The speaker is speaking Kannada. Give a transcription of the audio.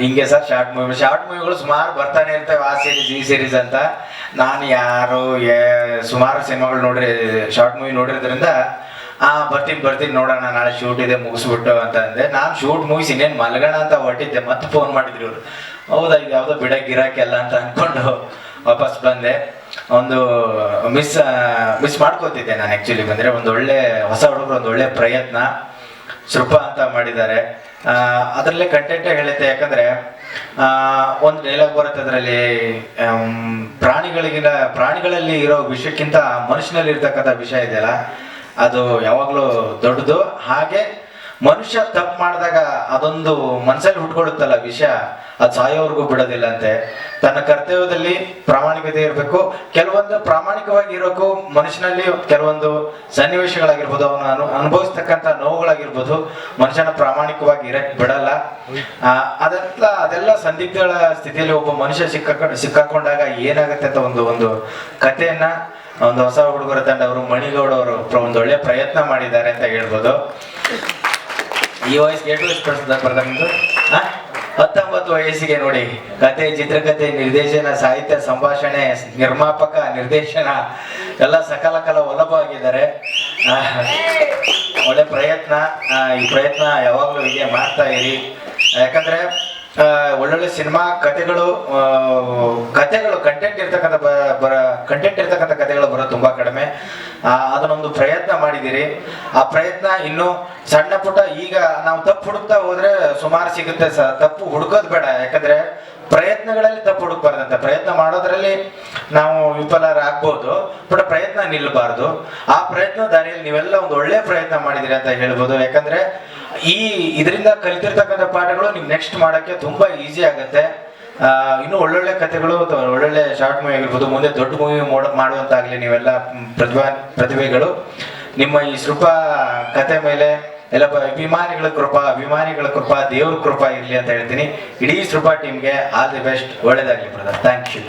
ಹಿಂಗೆ ಸರ್ ಶಾರ್ಟ್ ಮೂವಿ ಶಾರ್ಟ್ ಮೂವಿಗಳು ಸುಮಾರು ಬರ್ತಾನೆ ಇರ್ತವೆ ಆ ಸೀರೀಸ್ ಈ ಸೀರೀಸ್ ಅಂತ. ನಾನು ಯಾರು ಸುಮಾರು ಸಿನಿಮಾಗಳು ನೋಡಿರಿ ಶಾರ್ಟ್ ಮೂವಿ ನೋಡಿರೋದ್ರಿಂದ, ಆ, ಬರ್ತೀನಿ ಬರ್ತೀನಿ ನೋಡೋಣ, ನಾಳೆ ಶೂಟ್ ಇದೆ, ಮುಗಿಸ್ಬಿಟ್ಟು ಅಂತ ಅಂದೆ. ನಾನು ಶೂಟ್ ಮೂವೀಸ್ ಇನ್ನೇನು ಮಲ್ಗೋಣ ಅಂತ ಹೊರಟಿದ್ದೆ, ಮತ್ತೆ ಫೋನ್ ಮಾಡಿದ್ರು ಇವರು. ಹೌದಾ, ಇದು ಯಾವುದೋ ಬಿಡ ಗಿರಾಕಿಲ್ಲ ಅಂತ ಅಂದ್ಕೊಂಡು ವಾಪಸ್ ಬಂದೆ. ಒಂದು ಮಿಸ್ ಮಿಸ್ ಮಾಡ್ಕೋತಿದ್ದೆ ನಾನು ಆ್ಯಕ್ಚುಲಿ ಬಂದರೆ. ಒಂದು ಒಳ್ಳೆ, ಹೊಸ ಹುಡುಗರು, ಒಂದು ಒಳ್ಳೆ ಪ್ರಯತ್ನ. ಶೃಪ ಅಂತ ಮಾಡಿದ್ದಾರೆ. ಅದರಲ್ಲೇ ಕಂಟೆಂಟ್ ಹೇಳುತ್ತೆ, ಯಾಕಂದ್ರೆ ಒಂದು ಡೈಲಾಗ್ ಬರುತ್ತೆ ಅದರಲ್ಲಿ ಪ್ರಾಣಿಗಳಿಗಿನ, ಪ್ರಾಣಿಗಳಲ್ಲಿ ಇರೋ ವಿಷಯಕ್ಕಿಂತ ಮನುಷ್ಯನಲ್ಲಿ ಇರ್ತಕ್ಕಂಥ ವಿಷಯ ಇದೆಯಲ್ಲ, ಅದು ಯಾವಾಗಲೂ ದೊಡ್ಡದು. ಹಾಗೆ ಮನುಷ್ಯ ತಪ್ಪು ಮಾಡಿದಾಗ ಅದೊಂದು ಮನಸ್ಸಲ್ಲಿ ಹುಟ್ಕೊಡುತ್ತಲ್ಲ ವಿಷಯ, ಅದು ಸಾಯೋವರೆಗೂ ಬಿಡೋದಿಲ್ಲ ಅಂತೆ ತನ್ನ ಕರ್ತವ್ಯದಲ್ಲಿ ಪ್ರಾಮಾಣಿಕತೆ ಇರಬೇಕು. ಕೆಲವೊಂದು ಪ್ರಾಮಾಣಿಕವಾಗಿ ಇರೋಕು ಮನುಷ್ಯನಲ್ಲಿ, ಕೆಲವೊಂದು ಸನ್ನಿವೇಶಗಳಾಗಿರ್ಬೋದು, ಅವನು ಅನು, ಅನುಭವಿಸ್ತಕ್ಕಂಥ ನೋವುಗಳಾಗಿರ್ಬೋದು, ಮನುಷ್ಯನ ಪ್ರಾಮಾಣಿಕವಾಗಿ ಇರಕ್ ಬಿಡಲ್ಲ. ಅದೆಲ್ಲ ಅದೆಲ್ಲ ಸಂದಿಗ್ಧಗಳ ಸ್ಥಿತಿಯಲ್ಲಿ ಒಬ್ಬ ಮನುಷ್ಯ ಸಿಕ್ಕ ಸಿಕ್ಕಾಕೊಂಡಾಗ ಏನಾಗುತ್ತೆ ಅಂತ ಒಂದು ಒಂದು ಕಥೆಯನ್ನ ಒಂದು ಹೊಸ ಹುಡುಗರ ತಂಡ ಅವರು ಮಣಿಗೌಡ ಅವರು ಒಂದು ಒಳ್ಳೆ ಪ್ರಯತ್ನ ಮಾಡಿದ್ದಾರೆ ಅಂತ ಹೇಳ್ಬೋದು. ಈ ವಯಸ್ಸಿಗೆ ಎಷ್ಟು ವಯಸ್ಸು ಬರ್ದ ಬರ್ದ ಹತ್ತೊಂಬತ್ತು ವಯಸ್ಸಿಗೆ ನೋಡಿ, ಕತೆ ಚಿತ್ರಕಥೆ ನಿರ್ದೇಶನ, ಸಾಹಿತ್ಯ, ಸಂಭಾಷಣೆ, ನಿರ್ಮಾಪಕ, ನಿರ್ದೇಶನ, ಎಲ್ಲ ಸಕಲ ಕಲ ಒಲಭವಾಗಿದ್ದಾರೆ. ಒಳ್ಳೆ ಪ್ರಯತ್ನ ಈ ಪ್ರಯತ್ನ ಯಾವಾಗಲೂ ಹೀಗೆ ಮಾಡ್ತಾ ಇರಿ. ಯಾಕಂದ್ರೆ ಒಳ್ಳೊಳ್ಳೆ ಸಿನಿಮಾ ಕತೆಗಳು ಕತೆಗಳು ಕಂಟೆಂಟ್ ಇರ್ತಕ್ಕಂಥ ಬರ ಕಂಟೆಂಟ್ ಇರ್ತಕ್ಕಂಥ ಕತೆಗಳು ಬರೋದು ತುಂಬಾ ಕಡಿಮೆ. ಅದನ್ನೊಂದು ಪ್ರಯತ್ನ ಮಾಡಿದಿರಿ. ಆ ಪ್ರಯತ್ನ ಇನ್ನು ಸಣ್ಣ ಪುಟ್ಟ ಈಗ ನಾವು ತಪ್ಪು ಹುಡುಕ್ತಾ ಹೋದ್ರೆ ಸುಮಾರು ಸಿಗುತ್ತೆ ಸ, ತಪ್ಪು ಹುಡುಕೋದು ಬೇಡ. ಯಾಕಂದ್ರೆ ಪ್ರಯತ್ನಗಳಲ್ಲಿ ತಪ್ಪು ಹುಡುಕ್ಬಾರ್ದಂತೆ. ಪ್ರಯತ್ನ ಮಾಡೋದ್ರಲ್ಲಿ ನಾವು ವಿಫಲರಾಗ್ಬೋದು, ಬಟ್ ಪ್ರಯತ್ನ ನಿಲ್ಲಬಾರ್ದು ಆ ಪ್ರಯತ್ನ ದಾರಿಯಲ್ಲಿ ನೀವೆಲ್ಲ ಒಂದು ಒಳ್ಳೆ ಪ್ರಯತ್ನ ಮಾಡಿದಿರಿ ಅಂತ ಹೇಳ್ಬೋದು. ಯಾಕಂದ್ರೆ ಈ ಇದರಿಂದ ಕಲಿತಿರ್ತಕ್ಕಂಥ ಪಾಠಗಳು ನಿಮ್ಗೆ ನೆಕ್ಸ್ಟ್ ಮಾಡಕ್ಕೆ ತುಂಬಾ ಈಸಿ ಆಗುತ್ತೆ. ಇನ್ನು ಒಳ್ಳೊಳ್ಳೆ ಕಥೆಗಳು ಅಥವಾ ಒಳ್ಳೊಳ್ಳೆ ಶಾರ್ಟ್ ಮೂವಿ ಆಗಿರ್ಬೋದು, ಮುಂದೆ ದೊಡ್ಡ ಮೂವಿ ಮಾಡುವಂತಾಗ್ಲಿ ನೀವೆಲ್ಲ ಪ್ರತಿಭಾ ಪ್ರತಿಭೆಗಳು. ನಿಮ್ಮ ಈ ಸೃಪ ಕತೆ ಮೇಲೆ ಎಲ್ಲ ಅಭಿಮಾನಿಗಳ ಕೃಪಾ ಅಭಿಮಾನಿಗಳ ಕೃಪಾ, ದೇವ್ರ ಕೃಪಾ ಇರ್ಲಿ ಅಂತ ಹೇಳ್ತೀನಿ. ಇಡೀ ಸೃಪಾ ಟೀಮ್ಗೆ ಆಲ್ ದಿ ಬೆಸ್ಟ್ ಒಳ್ಳೇದಾಗ್ಲಿ ಬ್ರದರ್ ಥ್ಯಾಂಕ್ ಯು